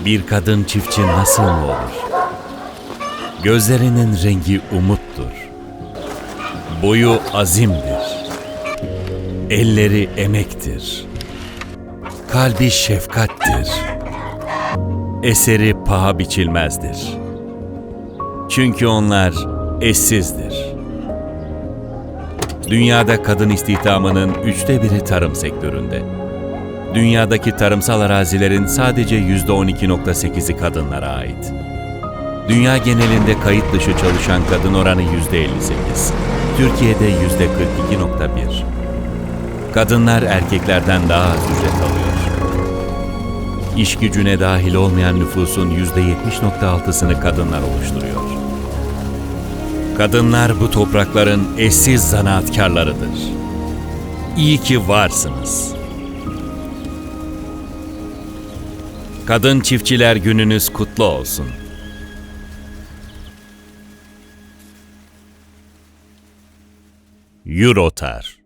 Bir kadın çiftçi nasıl mı olur? Gözlerinin rengi umuttur. Boyu azimdir. Elleri emektir. Kalbi şefkattir. Eseri paha biçilmezdir. Çünkü onlar eşsizdir. Dünyada kadın istihdamının üçte biri tarım sektöründe. Dünyadaki tarımsal arazilerin sadece %12.8'i kadınlara ait. Dünya genelinde kayıt dışı çalışan kadın oranı %58. Türkiye'de %42.1. Kadınlar erkeklerden daha az ücret alıyor. İş gücüne dahil olmayan nüfusun %70.6'sını kadınlar oluşturuyor. Kadınlar bu toprakların eşsiz zanaatkarlarıdır. İyi ki varsınız. Kadın Çiftçiler Gününüz kutlu olsun. Eurotar